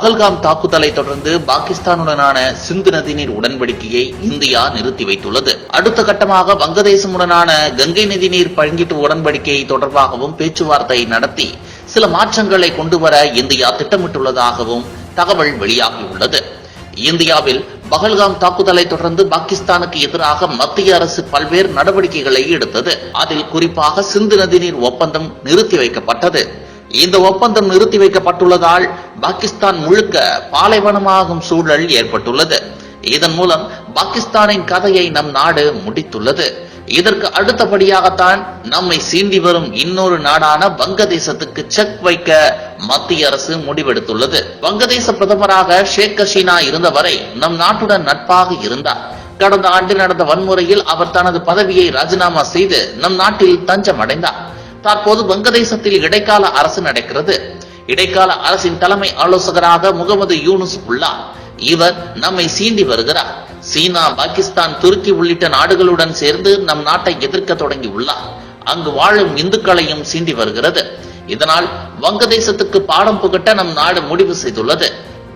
பகல்காம் தாக்குதலை தொடர்ந்து பாகிஸ்தானுடனான சிந்து நதிநீர் உடன்படிக்கையை இந்தியா நிறுத்தி வைத்துள்ளது. அடுத்த கட்டமாக வங்கதேசமுடனான கங்கை நதிநீர் பழங்கிட்டு உடன்படிக்கை தொடர்பாகவும் பேச்சுவார்த்தை நடத்தி சில மாற்றங்களை கொண்டுவர இந்தியா திட்டமிட்டுள்ளதாகவும் தகவல் வெளியாகியுள்ளது. இந்தியாவில் பகல்காம் தாக்குதலை தொடர்ந்து பாகிஸ்தானுக்கு எதிராக மத்திய அரசு பல்வேறு நடவடிக்கைகளை எடுத்தது. அதில் குறிப்பாக சிந்து நதிநீர் ஒப்பந்தம் நிறுத்தி வைக்கப்பட்டது. இந்த ஒப்பந்தம் நிறுத்தி வைக்கப்பட்டுள்ளதால் பாகிஸ்தான் முழுக்க பாலைவனமாகும் சூழல் ஏற்பட்டுள்ளது. இதன் மூலம் பாகிஸ்தானின் கதையை நம் நாடு முடித்துள்ளது. இதற்கு அடுத்தபடியாகத்தான் நம்மை சீண்டி வரும் இன்னொரு நாடான வங்கதேசத்துக்கு செக் வைக்க மத்திய அரசு முடிவெடுத்துள்ளது. வங்கதேச பிரதமராக ஷேக் ஹசீனா இருந்தவரை நம் நாட்டுடன் நட்பாக இருந்தார். கடந்த ஆண்டு நடந்த வன்முறையில் அவர் தனது பதவியை ராஜினாமா செய்து நம் நாட்டில் தஞ்சம் அடைந்தார் தற்போது வங்கதேசத்தில் இடைக்கால அரசு நடக்கிறது. இடைக்கால அரசின் தலைமை ஆலோசகராக முகமது யூனுஸ் உள்ளார் இவர் நம்மை சீண்டி வருகிறார். சீனா பாகிஸ்தான் துருக்கி உள்ளிட்ட நாடுகளுடன் சேர்ந்து நம் நாட்டை எதிர்க்க தொடங்கி உள்ளார் அங்கு வாழும் இந்துக்களையும் சீண்டி வருகிறது. இதனால் வங்கதேசத்துக்கு பாடம் புகட்ட நம் நாடு முடிவு செய்துள்ளது.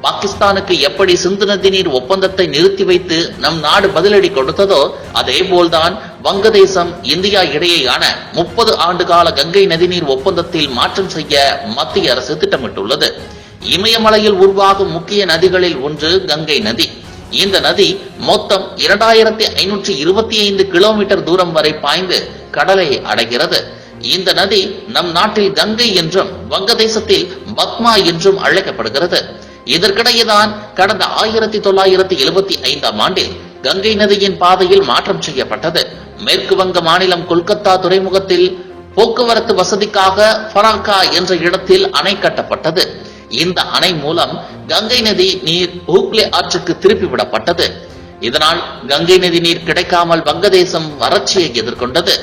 பாகிஸ்தானுக்கு எப்படி சிந்து நதி நீர் ஒப்பந்தத்தை நிறுத்தி வைத்து நம் நாடு பதிலடி கொடுத்ததோ அதே போல்தான் வங்கதேசம் இந்தியா இடையேயான முப்பது ஆண்டு கால கங்கை நதிநீர் ஒப்பந்தத்தில் மாற்றம் செய்ய மத்திய அரசு திட்டமிட்டுள்ளது. இமயமலையில் உருவாகும் முக்கிய நதிகளில் ஒன்று கங்கை நதி. இந்த நதி மொத்தம் இரண்டாயிரத்தி ஐநூற்றி இருபத்தி ஐந்து கிலோமீட்டர் தூரம் வரை பாய்ந்து கடலை அடைகிறது. இந்த நதி நம் நாட்டில் கங்கை என்றும் வங்கதேசத்தில் பத்மா என்றும் அழைக்கப்படுகிறது. இதற்கிடையேதான் கடந்த ஆயிரத்தி தொள்ளாயிரத்தி எழுபத்தி ஐந்தாம் ஆண்டில் கங்கை நதியின் பாதையில் மாற்றம் செய்யப்பட்டது. மேற்கு வங்க மாநிலம் கொல்கத்தா துறைமுகத்தில் போக்குவரத்து வசதிக்காக ஃபராக்கா என்ற இடத்தில் அணை கட்டப்பட்டது. இந்த அணை மூலம் கங்கை நதி நீர் ஹூக்லே ஆற்றுக்கு திருப்பி விடப்பட்டது. இதனால் கங்கை நதி நீர் கிடைக்காமல் வங்கதேசம் வறட்சியை எதிர்கொண்டது.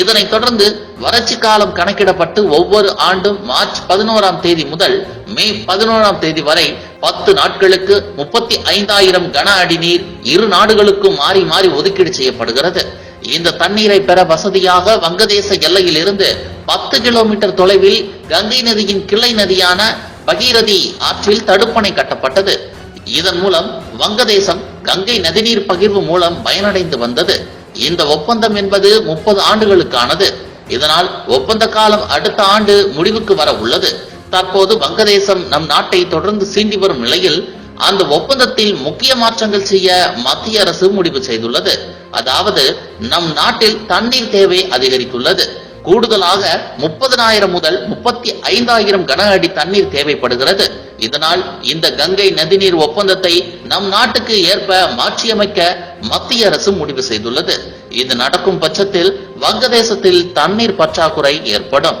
இதனைத் தொடர்ந்து வறட்சி காலம் கணக்கிடப்பட்டு ஒவ்வொரு ஆண்டும் மார்ச் பதினோராம் தேதி முதல் மே பதினோராம் தேதி வரை பத்து நாட்களுக்கு முப்பத்தி ஐந்தாயிரம் கன அடி நீர் இரு நாடுகளுக்கும் மாறி மாறி ஒதுக்கீடு செய்யப்படுகிறது. இந்த தண்ணீரை பெற வசதியாக வங்கதேச எல்லையில் இருந்து பத்து கிலோமீட்டர் தொலைவில் கங்கை நதியின் கிளை நதியான பகீரதி ஆற்றில் தடுப்பணை கட்டப்பட்டது. இதன் மூலம் வங்கதேசம் கங்கை நதிநீர் பகிர்வு மூலம் பயனடைந்து வந்தது. இந்த ஒப்பந்தம் என்பது முப்பது ஆண்டுகளுக்கானது. இதனால் ஒப்பந்த காலம் அடுத்த ஆண்டு முடிவுக்கு வர உள்ளது. தற்போது வங்கதேசம் நம் நாட்டை தொடர்ந்து சீண்டி வரும் நிலையில் அந்த ஒப்பந்தத்தில் முக்கிய மாற்றங்கள் செய்ய மத்திய அரசு முடிவு செய்துள்ளது. அதாவது நம் நாட்டில் தண்ணீர் தேவை அதிகரித்துள்ளது. கூடுதலாக முப்பதனாயிரம் முதல் முப்பத்தி ஐந்தாயிரம் கன அடி தண்ணீர் தேவைப்படுகிறது. இதனால் இந்த கங்கை நதிநீர் ஒப்பந்தத்தை நம் நாட்டுக்கு ஏற்ப மாற்றியமைக்க மத்திய அரசு முடிவு செய்துள்ளது. இது நடக்கும் பட்சத்தில் வங்கதேசத்தில் தண்ணீர் பற்றாக்குறை ஏற்படும்.